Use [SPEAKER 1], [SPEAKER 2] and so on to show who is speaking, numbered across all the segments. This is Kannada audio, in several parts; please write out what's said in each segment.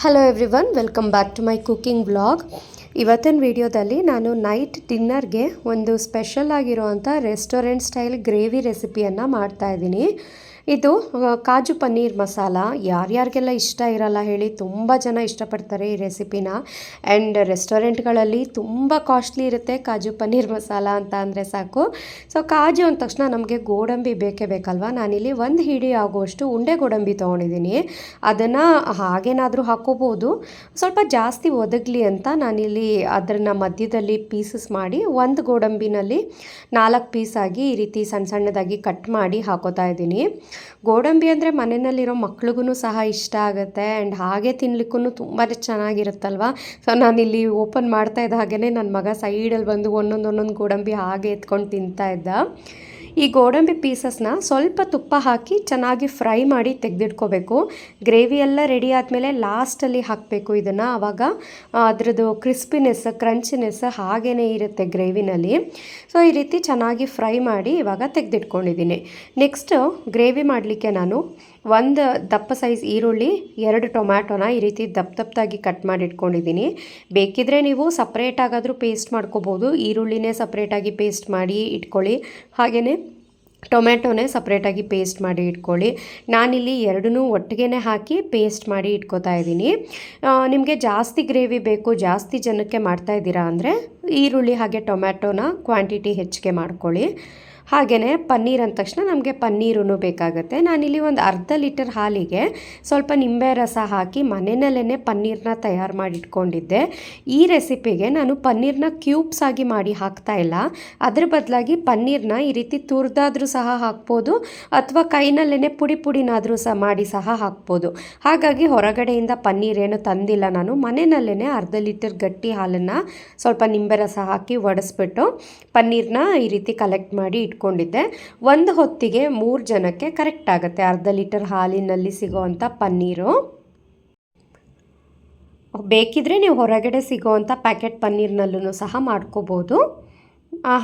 [SPEAKER 1] Hello everyone welcome back to my cooking blog ಇವತ್ತಿನ ವಿಡಿಯೋದಲ್ಲಿ ನಾನು ನೈಟ್ ಡಿನ್ನರ್ಗೆ ಒಂದು ಸ್ಪೆಷಲ್ ಆಗಿರುವಂಥ ರೆಸ್ಟೋರೆಂಟ್ ಸ್ಟೈಲ್ ಗ್ರೇವಿ ರೆಸಿಪಿಯನ್ನು ಮಾಡ್ತಾ ಇದ್ದೀನಿ. ಇದು ಕಾಜು ಪನ್ನೀರ್ ಮಸಾಲ. ಯಾರ್ಯಾರಿಗೆಲ್ಲ ಇಷ್ಟ ಇರಲ್ಲ ಹೇಳಿ ತುಂಬ ಜನ ಇಷ್ಟಪಡ್ತಾರೆ ಈ ರೆಸಿಪಿನ. ಆ್ಯಂಡ್ ರೆಸ್ಟೋರೆಂಟ್ಗಳಲ್ಲಿ ತುಂಬ ಕಾಸ್ಟ್ಲಿ ಇರುತ್ತೆ ಕಾಜು ಪನ್ನೀರ್ ಮಸಾಲ ಅಂತ ಅಂದರೆ ಸಾಕು. ಸೊ, ಕಾಜು ಅಂದ ತಕ್ಷಣ ನಮಗೆ ಗೋಡಂಬಿ ಬೇಕೇ ಬೇಕಲ್ವಾ? ನಾನಿಲ್ಲಿ ಒಂದು ಹಿಡಿ ಆಗುವಷ್ಟು ಉಂಡೆ ಗೋಡಂಬಿ ತೊಗೊಂಡಿದ್ದೀನಿ. ಅದನ್ನು ಹಾಗೇನಾದರೂ ಹಾಕೋಬೋದು. ಸ್ವಲ್ಪ ಜಾಸ್ತಿ ಒದಗಲಿ ಅಂತ ನಾನಿಲ್ಲಿ ಅದನ್ನು ಮಧ್ಯದಲ್ಲಿ ಪೀಸಸ್ ಮಾಡಿ ಒಂದು ಗೋಡಂಬಿನಲ್ಲಿ ನಾಲ್ಕು ಪೀಸಾಗಿ ಈ ರೀತಿ ಸಣ್ಣ ಸಣ್ಣದಾಗಿ ಕಟ್ ಮಾಡಿ ಹಾಕೋತಾ ಇದ್ದೀನಿ. ಗೋಡಂಬಿ ಅಂದರೆ ಮನೆಯಲ್ಲಿರೋ ಮಕ್ಳಿಗೂ ಸಹ ಇಷ್ಟ ಆಗುತ್ತೆ ಆ್ಯಂಡ್ ಹಾಗೆ ತಿನ್ಲಿಕ್ಕೂ ತುಂಬಾ ಚೆನ್ನಾಗಿರುತ್ತಲ್ವ? ಸೊ ನಾನಿಲ್ಲಿ ಓಪನ್ ಮಾಡ್ತಾ ಇದ್ದ ಹಾಗೇ ನನ್ನ ಮಗ ಸೈಡಲ್ಲಿ ಬಂದು ಒಂದೊಂದು ಒಂದೊಂದು ಗೋಡಂಬಿ ಹಾಗೆ ಎತ್ಕೊಂಡು ತಿಂತಾ ಇದ್ದ. ಈ ಗೋಡಂಬಿ ಪೀಸಸ್ನ ಸ್ವಲ್ಪ ತುಪ್ಪ ಹಾಕಿ ಚೆನ್ನಾಗಿ ಫ್ರೈ ಮಾಡಿ ತೆಗೆದಿಟ್ಕೋಬೇಕು. ಗ್ರೇವಿ ಎಲ್ಲ ರೆಡಿ ಆದಮೇಲೆ ಲಾಸ್ಟಲ್ಲಿ ಹಾಕಬೇಕು ಇದನ್ನು. ಆವಾಗ ಅದರದ್ದು ಕ್ರಿಸ್ಪಿನೆಸ್, ಕ್ರಂಚಿನೆಸ್ ಹಾಗೇ ಇರುತ್ತೆ ಗ್ರೇವಿನಲ್ಲಿ. ಸೊ, ಈ ರೀತಿ ಚೆನ್ನಾಗಿ ಫ್ರೈ ಮಾಡಿ ಇವಾಗ ತೆಗೆದಿಟ್ಕೊಂಡಿದ್ದೀನಿ. ನೆಕ್ಸ್ಟು, ಗ್ರೇವಿ ಮಾಡಲಿಕ್ಕೆ ನಾನು ಒಂದು ದಪ್ಪ ಸೈಜ್ ಈರುಳ್ಳಿ, ಎರಡು ಟೊಮ್ಯಾಟೊನ ಈ ರೀತಿ ದಪ್ಪ ದಪ್ಪದಾಗಿ ಕಟ್ ಮಾಡಿ ಇಟ್ಕೊಂಡಿದ್ದೀನಿ ಬೇಕಿದ್ರೆ ನೀವು ಸಪ್ರೇಟಾಗಾದರೂ ಪೇಸ್ಟ್ ಮಾಡ್ಕೋಬೋದು. ಈರುಳ್ಳಿನೇ ಸಪ್ರೇಟಾಗಿ ಪೇಸ್ಟ್ ಮಾಡಿ ಇಟ್ಕೊಳ್ಳಿ. ಹಾಗೆಯೇ ಟೊಮ್ಯಾಟೊನೇ ಸಪ್ರೇಟಾಗಿ ಪೇಸ್ಟ್ ಮಾಡಿ ಇಟ್ಕೊಳ್ಳಿ. ನಾನಿಲ್ಲಿ ಎರಡನ್ನೂ ಒಟ್ಟಿಗೆ ಹಾಕಿ ಪೇಸ್ಟ್ ಮಾಡಿ ಇಟ್ಕೋತಾ ಇದ್ದೀನಿ. ನಿಮಗೆ ಜಾಸ್ತಿ ಗ್ರೇವಿ ಬೇಕು, ಜಾಸ್ತಿ ಜನಕ್ಕೆ ಮಾಡ್ತಾ ಇದ್ದೀರಾ ಅಂದರೆ ಈರುಳ್ಳಿ ಹಾಗೆ ಟೊಮ್ಯಾಟೊನ ಕ್ವಾಂಟಿಟಿ ಹೆಚ್ಚಿಗೆ ಮಾಡ್ಕೊಳ್ಳಿ. ಹಾಗೆಯೇ ಪನ್ನೀರ್ ಅಂದ ತಕ್ಷಣ ನಮಗೆ ಪನ್ನೀರೂ ಬೇಕಾಗುತ್ತೆ. ನಾನಿಲ್ಲಿ ಒಂದು ಅರ್ಧ ಲೀಟರ್ ಹಾಲಿಗೆ ಸ್ವಲ್ಪ ನಿಂಬೆ ರಸ ಹಾಕಿ ಮನೆಯಲ್ಲೇ ಪನ್ನೀರನ್ನ ತಯಾರು ಮಾಡಿ ಇಟ್ಕೊಂಡಿದ್ದೆ ಈ ರೆಸಿಪಿಗೆ ನಾನು ಪನ್ನೀರನ್ನ ಕ್ಯೂಬ್ಸ್ ಆಗಿ ಮಾಡಿ ಹಾಕ್ತಾ ಇಲ್ಲ. ಅದ್ರ ಬದಲಾಗಿ ಪನ್ನೀರನ್ನ ಈ ರೀತಿ ತುರಿದಾದ್ರೂ ಸಹ ಹಾಕ್ಬೋದು ಅಥವಾ ಕೈನಲ್ಲೇ ಪುಡಿ ಪುಡಿನಾದರೂ ಸಹ ಮಾಡಿ ಸಹ ಹಾಕ್ಬೋದು. ಹಾಗಾಗಿ ಹೊರಗಡೆಯಿಂದ ಪನ್ನೀರ್ ಏನು ತಂದಿಲ್ಲ ನಾನು. ಮನೆಯಲ್ಲೇ ಅರ್ಧ ಲೀಟರ್ ಗಟ್ಟಿ ಹಾಲನ್ನು ಸ್ವಲ್ಪ ನಿಂಬೆ ರಸ ಹಾಕಿ ಒಡಿಸ್ಬಿಟ್ಟು ಪನ್ನೀರನ್ನ ಈ ರೀತಿ ಕಲೆಕ್ಟ್ ಮಾಡಿ ಇಟ್ಕೊಂಡಿದ್ದೆ. ಒಂದು ಹೊತ್ತಿಗೆ ಮೂರು ಜನಕ್ಕೆ ಕರೆಕ್ಟ್ ಆಗುತ್ತೆ. ಅರ್ಧ ಲೀಟರ್ ಹಾಲಿನಲ್ಲಿ ಸಿಗೋವಂಥ ಪನ್ನೀರು. ಬೇಕಿದ್ರೆ ನೀವು ಹೊರಗಡೆ ಸಿಗೋವಂಥ ಪ್ಯಾಕೆಟ್ ಪನ್ನೀರ್ನಲ್ಲೂ ಸಹ ಮಾಡ್ಕೋಬೋದು.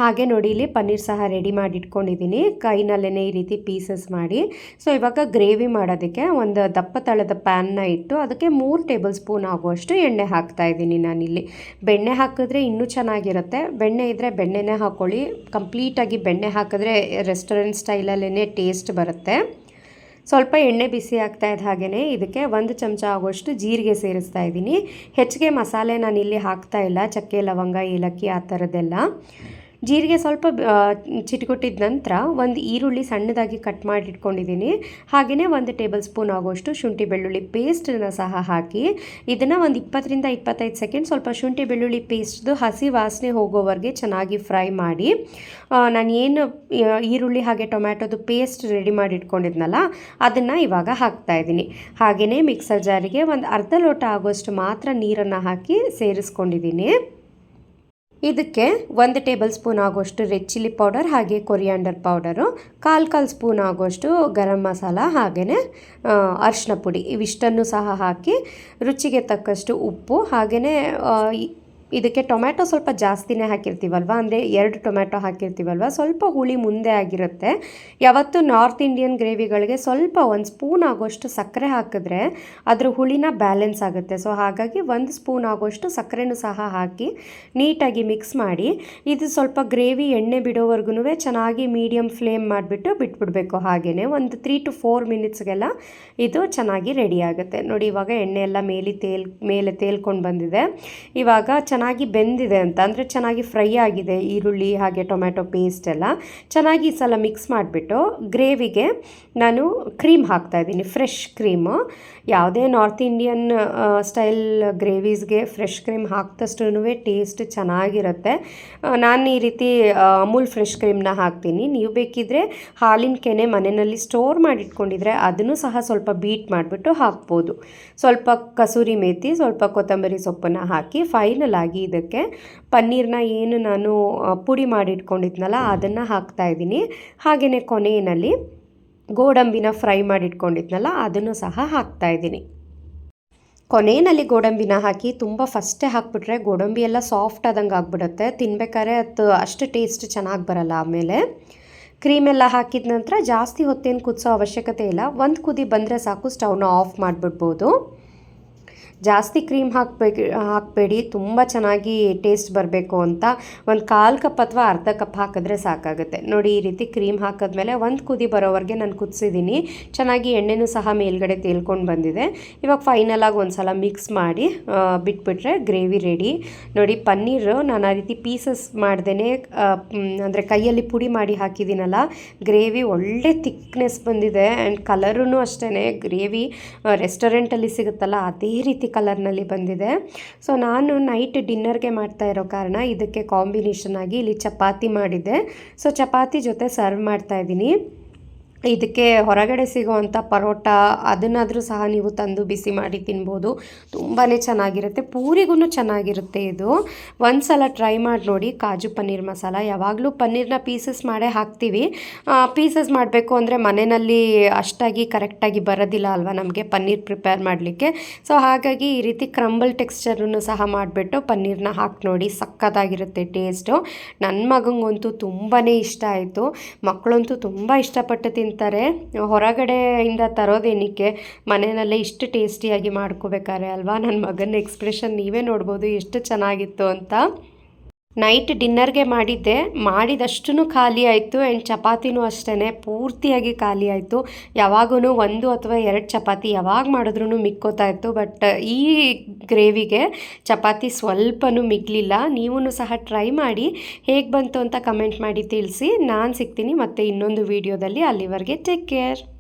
[SPEAKER 1] ಹಾಗೆ ನೋಡಿ ಇಲ್ಲಿ ಪನ್ನೀರ್ ಸಹ ರೆಡಿ ಮಾಡಿ ಇಟ್ಕೊಂಡಿದ್ದೀನಿ ಕೈನಲ್ಲೇ ಈ ರೀತಿ ಪೀಸಸ್ ಮಾಡಿ. ಸೊ ಇವಾಗ ಗ್ರೇವಿ ಮಾಡೋದಕ್ಕೆ ಒಂದು ದಪ್ಪ ತಳದ ಪ್ಯಾನ್ನ ಇಟ್ಟು ಅದಕ್ಕೆ ಮೂರು ಟೇಬಲ್ ಸ್ಪೂನ್ ಆಗುವಷ್ಟು ಎಣ್ಣೆ ಹಾಕ್ತಾ ಇದ್ದೀನಿ ನಾನಿಲ್ಲಿ. ಬೆಣ್ಣೆ ಹಾಕಿದ್ರೆ ಇನ್ನೂ ಚೆನ್ನಾಗಿರುತ್ತೆ. ಬೆಣ್ಣೆ ಇದ್ದರೆ ಬೆಣ್ಣೆನೇ ಹಾಕ್ಕೊಳ್ಳಿ ಕಂಪ್ಲೀಟಾಗಿ ಬೆಣ್ಣೆ ಹಾಕಿದ್ರೆ ರೆಸ್ಟೋರೆಂಟ್ ಸ್ಟೈಲಲ್ಲೇ ಟೇಸ್ಟ್ ಬರುತ್ತೆ. ಸ್ವಲ್ಪ ಎಣ್ಣೆ ಬಿಸಿ ಆಗ್ತಾ ಇದ್ದ ಹಾಗೆಯೇ ಇದಕ್ಕೆ ಒಂದು ಚಮಚ ಆಗುವಷ್ಟು ಜೀರಿಗೆ ಸೇರಿಸ್ತಾ ಇದ್ದೀನಿ. ಹೆಚ್ಚಿಗೆ ಮಸಾಲೆ ನಾನು ಇಲ್ಲಿ ಹಾಕ್ತಾ ಇಲ್ಲ. ಚಕ್ಕೆ, ಲವಂಗ, ಏಲಕ್ಕಿ ಆ ಥರದ್ದೆಲ್ಲ. ಜೀರಿಗೆ ಸ್ವಲ್ಪ ಚಿಟುಕುಟ್ಟಿದ ನಂತರ ಒಂದು ಈರುಳ್ಳಿ ಸಣ್ಣದಾಗಿ ಕಟ್ ಮಾಡಿ ಇಟ್ಕೊಂಡಿದ್ದೀನಿ. ಹಾಗೆಯೇ ಒಂದು ಟೇಬಲ್ ಸ್ಪೂನ್ ಆಗೋಷ್ಟು ಶುಂಠಿ ಬೆಳ್ಳುಳ್ಳಿ ಪೇಸ್ಟನ್ನು ಸಹ ಹಾಕಿ ಇದನ್ನು ಒಂದು ಇಪ್ಪತ್ತರಿಂದ ಇಪ್ಪತ್ತೈದು ಸೆಕೆಂಡ್ ಸ್ವಲ್ಪ ಶುಂಠಿ ಬೆಳ್ಳುಳ್ಳಿ ಪೇಸ್ಟ್ದು ಹಸಿ ವಾಸನೆ ಹೋಗೋವರೆಗೆ ಚೆನ್ನಾಗಿ ಫ್ರೈ ಮಾಡಿ ನಾನು ಏನು ಈರುಳ್ಳಿ ಹಾಗೆ ಟೊಮ್ಯಾಟೋದು ಪೇಸ್ಟ್ ರೆಡಿ ಮಾಡಿ ಇಟ್ಕೊಂಡಿದ್ನಲ್ಲ, ಅದನ್ನು ಇವಾಗ ಹಾಕ್ತಾ ಇದ್ದೀನಿ. ಹಾಗೆಯೇ ಮಿಕ್ಸರ್ ಜಾರಿಗೆ ಒಂದು ಅರ್ಧ ಲೋಟ ಆಗುವಷ್ಟು ಮಾತ್ರ ನೀರನ್ನು ಹಾಕಿ ಸೇರಿಸ್ಕೊಂಡಿದ್ದೀನಿ. ಇದಕ್ಕೆ ಒಂದು ಟೇಬಲ್ ಸ್ಪೂನ್ ಆಗೋಷ್ಟು ರೆಡ್ ಚಿಲ್ಲಿ ಪೌಡರ್ ಹಾಗೆ ಕೊರಿಯಾಂಡರ್ ಪೌಡರು, ಕಾಲು ಕಾಲು ಸ್ಪೂನ್ ಆಗೋಷ್ಟು ಗರಂ ಮಸಾಲ ಹಾಗೆಯೇ ಅರಿಶಿನ ಪುಡಿ. ಇವಿಷ್ಟನ್ನು ಸಹ ಹಾಕಿ ರುಚಿಗೆ ತಕ್ಕಷ್ಟು ಉಪ್ಪು ಹಾಗೆಯೇ ಇದಕ್ಕೆ ಟೊಮ್ಯಾಟೊ ಸ್ವಲ್ಪ ಜಾಸ್ತಿನೇ ಹಾಕಿರ್ತೀವಲ್ವ? ಅಂದರೆ ಎರಡು ಟೊಮ್ಯಾಟೊ ಹಾಕಿರ್ತೀವಲ್ವ? ಸ್ವಲ್ಪ ಹುಳಿ ಮುಂದೆ ಆಗಿರುತ್ತೆ. ಯಾವತ್ತು ನಾರ್ತ್ ಇಂಡಿಯನ್ ಗ್ರೇವಿಗಳಿಗೆ ಸ್ವಲ್ಪ ಒಂದು ಸ್ಪೂನ್ ಆಗೋಷ್ಟು ಸಕ್ಕರೆ ಹಾಕಿದ್ರೆ ಅದ್ರ ಹುಳಿನ ಬ್ಯಾಲೆನ್ಸ್ ಆಗುತ್ತೆ. ಸೊ, ಹಾಗಾಗಿ ಒಂದು ಸ್ಪೂನ್ ಆಗೋಷ್ಟು ಸಕ್ಕರೆನೂ ಸಹ ಹಾಕಿ ನೀಟಾಗಿ ಮಿಕ್ಸ್ ಮಾಡಿ, ಇದು ಸ್ವಲ್ಪ ಗ್ರೇವಿ ಎಣ್ಣೆ ಬಿಡೋವರೆಗೂ ಚೆನ್ನಾಗಿ ಮೀಡಿಯಮ್ ಫ್ಲೇಮ್ ಮಾಡಿಬಿಟ್ಟು ಬಿಟ್ಬಿಡಬೇಕು. ಹಾಗೆಯೇ ಒಂದು ತ್ರೀ ಟು ಫೋರ್ ಮಿನಿಟ್ಸ್ಗೆಲ್ಲ ಇದು ಚೆನ್ನಾಗಿ ರೆಡಿ ಆಗುತ್ತೆ. ನೋಡಿ, ಇವಾಗ ಎಣ್ಣೆ ಎಲ್ಲ ಮೇಲೆ ತೇಲ್, ಮೇಲೆ ತೇಲ್ಕೊಂಡು ಬಂದಿದೆ. ಇವಾಗ ಚೆನ್ನಾಗಿ ಬೆಂದಿದೆ ಅಂತ. ಅಂದರೆ ಚೆನ್ನಾಗಿ ಫ್ರೈ ಆಗಿದೆ, ಈರುಳ್ಳಿ ಹಾಗೆ ಟೊಮ್ಯಾಟೊ ಪೇಸ್ಟ್ ಎಲ್ಲ. ಚೆನ್ನಾಗಿ ಈ ಸಲ ಮಿಕ್ಸ್ ಮಾಡಿಬಿಟ್ಟು ಗ್ರೇವಿಗೆ ನಾನು ಕ್ರೀಮ್ ಹಾಕ್ತಾ ಇದ್ದೀನಿ ಫ್ರೆಶ್ ಕ್ರೀಮು ಯಾವುದೇ ನಾರ್ತ್ ಇಂಡಿಯನ್ ಸ್ಟೈಲ್ ಗ್ರೇವೀಸ್ಗೆ ಫ್ರೆಶ್ ಕ್ರೀಮ್ ಹಾಕ್ದಷ್ಟು ಟೇಸ್ಟ್ ಚೆನ್ನಾಗಿರುತ್ತೆ. ನಾನು ಈ ರೀತಿ ಅಮೂಲ್ ಫ್ರೆಶ್ ಕ್ರೀಮ್ನ ಹಾಕ್ತೀನಿ. ನೀವು ಬೇಕಿದ್ರೆ ಹಾಲಿನ ಕೆನೆ ಮನೆಯಲ್ಲಿ ಸ್ಟೋರ್ ಮಾಡಿಟ್ಕೊಂಡಿದ್ರೆ ಅದನ್ನು ಸಹ ಸ್ವಲ್ಪ ಬೀಟ್ ಮಾಡಿಬಿಟ್ಟು ಹಾಕ್ಬೋದು. ಸ್ವಲ್ಪ ಕಸೂರಿ ಮೇಥಿ ಸ್ವಲ್ಪ ಕೊತ್ತಂಬರಿ ಸೊಪ್ಪನ್ನು ಹಾಕಿ ಫೈನಲ್ ಆಗಿ ಇದಕ್ಕೆ. ಪನ್ನೀರ್ನ ಏನು ನಾನು ಪುಡಿ ಮಾಡಿಟ್ಕೊಂಡಿದ್ನಲ್ಲ, ಅದನ್ನು ಹಾಕ್ತಾ ಇದ್ದೀನಿ. ಹಾಗೆಯೇ ಕೊನೆಯಲ್ಲಿ ಗೋಡಂಬಿನ ಫ್ರೈ ಮಾಡಿಟ್ಕೊಂಡಿದ್ನಲ್ಲ, ಅದನ್ನು ಸಹ ಹಾಕ್ತಾ ಇದ್ದೀನಿ. ಕೊನೆಯಲ್ಲಿ ಗೋಡಂಬಿನ ಹಾಕಿ ತುಂಬ ಫಸ್ಟೇ ಹಾಕ್ಬಿಟ್ರೆ ಗೋಡಂಬಿ ಎಲ್ಲ ಸಾಫ್ಟ್ ಆದಂಗೆ ಆಗ್ಬಿಡುತ್ತೆ. ತಿನ್ಬೇಕಾದ್ರೆ ಅದು ಅಷ್ಟು ಟೇಸ್ಟ್ ಚೆನ್ನಾಗಿ ಬರಲ್ಲ ಆಮೇಲೆ. ಕ್ರೀಮ್ ಎಲ್ಲ ಹಾಕಿದ ನಂತರ ಜಾಸ್ತಿ ಹೊತ್ತೇನು ಕುದಿಸೋ ಅವಶ್ಯಕತೆ ಇಲ್ಲ. ಒಂದು ಕುದಿ ಬಂದರೆ ಸಾಕು, ಸ್ಟವ್ನ ಆಫ್ ಮಾಡಿಬಿಡ್ಬೋದು. ಜಾಸ್ತಿ ಕ್ರೀಮ್ ಹಾಕಬೇಕು, ಹಾಕಬೇಡಿ, ತುಂಬ ಚೆನ್ನಾಗಿ ಟೇಸ್ಟ್ ಬರಬೇಕು ಅಂತ ಒಂದು ಕಾಲು ಕಪ್ ಅಥವಾ ಅರ್ಧ ಕಪ್ ಹಾಕಿದ್ರೆ ಸಾಕಾಗುತ್ತೆ. ನೋಡಿ, ಈ ರೀತಿ ಕ್ರೀಮ್ ಹಾಕಿದ್ಮೇಲೆ ಒಂದು ಕುದಿ ಬರೋವರೆಗೆ ನಾನು ಕುದಿಸಿದ್ದೀನಿ ಚೆನ್ನಾಗಿ ಎಣ್ಣೆನೂ ಸಹ ಮೇಲ್ಗಡೆ ತೇಲ್ಕೊಂಡು ಬಂದಿದೆ. ಇವಾಗ ಫೈನಲಾಗಿ ಒಂದು ಸಲ ಮಿಕ್ಸ್ ಮಾಡಿ ಬಿಟ್ಬಿಟ್ರೆ ಗ್ರೇವಿ ರೆಡಿ ನೋಡಿ, ಪನ್ನೀರ್ ನಾನು ಆ ರೀತಿ ಪೀಸಸ್ ಮಾಡ್ದೇ ಅಂದರೆ ಕೈಯಲ್ಲಿ ಪುಡಿ ಮಾಡಿ ಹಾಕಿದ್ದೀನಲ್ಲ ಗ್ರೇವಿ ಒಳ್ಳೆ ತಿಕ್ನೆಸ್ ಬಂದಿದೆ. ಆ್ಯಂಡ್ ಕಲರೂ ಅಷ್ಟೇ ಗ್ರೇವಿ ರೆಸ್ಟೋರೆಂಟಲ್ಲಿ ಸಿಗುತ್ತಲ್ಲ, ಅದೇ ರೀತಿ ಕಲರ್ನಲ್ಲಿ ಬಂದಿದೆ. ಸೊ, ನಾನು ನೈಟ್ ಡಿನ್ನರ್ಗೆ ಮಾಡ್ತಾ ಇರೋ ಕಾರಣ ಇದಕ್ಕೆ ಕಾಂಬಿನೇಷನ್ ಆಗಿ ಇಲ್ಲಿ ಚಪಾತಿ ಮಾಡಿದ್ದೆ. ಸೊ, ಚಪಾತಿ ಜೊತೆ ಸರ್ವ್ ಮಾಡ್ತಾ ಇದ್ದೀನಿ. ಇದಕ್ಕೆ ಹೊರಗಡೆ ಸಿಗುವಂಥ ಪರೋಟ, ಅದನ್ನಾದರೂ ಸಹ ನೀವು ತಂದು ಬಿಸಿ ಮಾಡಿ ತಿನ್ಬೋದು. ತುಂಬಾ ಚೆನ್ನಾಗಿರುತ್ತೆ. ಪೂರಿಗೂ ಚೆನ್ನಾಗಿರುತ್ತೆ ಇದು. ಒಂದು ಸಲ ಟ್ರೈ ಮಾಡಿ ನೋಡಿ. ಕಾಜು ಪನ್ನೀರ್ ಮಸಾಲ. ಯಾವಾಗಲೂ ಪನ್ನೀರ್ನ ಪೀಸಸ್ ಮಾಡೇ ಹಾಕ್ತೀವಿ. ಪೀಸಸ್ ಮಾಡಬೇಕು ಅಂದರೆ ಮನೆಯಲ್ಲಿ ಅಷ್ಟಾಗಿ ಕರೆಕ್ಟಾಗಿ ಬರೋದಿಲ್ಲ ಅಲ್ವಾ ನಮಗೆ ಪನ್ನೀರ್ ಪ್ರಿಪೇರ್ ಮಾಡಲಿಕ್ಕೆ. ಸೊ, ಹಾಗಾಗಿ ಈ ರೀತಿ ಕ್ರಂಬಲ್ ಟೆಕ್ಸ್ಚರನ್ನು ಸಹ ಮಾಡಿಬಿಟ್ಟು ಪನ್ನೀರ್ನ ಹಾಕಿ ನೋಡಿ. ಸಕ್ಕತ್ತಾಗಿರುತ್ತೆ ಟೇಸ್ಟು. ನನ್ನ ಮಗಂಗಂತೂ ತುಂಬಾ ಇಷ್ಟ ಆಯಿತು. ಮಕ್ಕಳಂತೂ ತುಂಬ ಇಷ್ಟಪಟ್ಟು ತಿಂತಾರೆ ಹೊರಗಡೆಯಿಂದ ತರೋದೇನಕ್ಕೆ? ಮನೆಯಲ್ಲೇ ಇಷ್ಟು ಟೇಸ್ಟಿಯಾಗಿ ಮಾಡ್ಕೋಬೇಕಾರೆ ಅಲ್ವಾ? ನನ್ನ ಮಗನ ಎಕ್ಸ್ಪ್ರೆಷನ್ ನೀವೇ ನೋಡ್ಬೋದು, ಎಷ್ಟು ಚೆನ್ನಾಗಿತ್ತು ಅಂತ. ನೈಟ್ ಡಿನ್ನರ್ಗೆ ಮಾಡಿದ್ದೆ. ಮಾಡಿದಷ್ಟು ಖಾಲಿ ಆಯಿತು. ಆ್ಯಂಡ್ ಚಪಾತಿನೂ ಅಷ್ಟೇ ಪೂರ್ತಿಯಾಗಿ ಖಾಲಿ ಆಯಿತು. ಯಾವಾಗೂ ಒಂದು ಅಥವಾ ಎರಡು ಚಪಾತಿ ಯಾವಾಗ ಮಾಡಿದ್ರೂ ಮಿಕ್ಕೋತಾ ಇತ್ತು. ಬಟ್ ಈ ಗ್ರೇವಿಗೆ ಚಪಾತಿ ಸ್ವಲ್ಪನೂ ಮಿಗ್ಲಿಲ್ಲ. ನೀವೂ ಸಹ ಟ್ರೈ ಮಾಡಿ. ಹೇಗೆ ಬಂತು ಅಂತ ಕಮೆಂಟ್ ಮಾಡಿ ತಿಳಿಸಿ. ನಾನು ಸಿಗ್ತೀನಿ ಮತ್ತೆ ಇನ್ನೊಂದು ವೀಡಿಯೋದಲ್ಲಿ. ಅಲ್ಲಿವರೆಗೆ ಟೇಕ್ ಕೇರ್.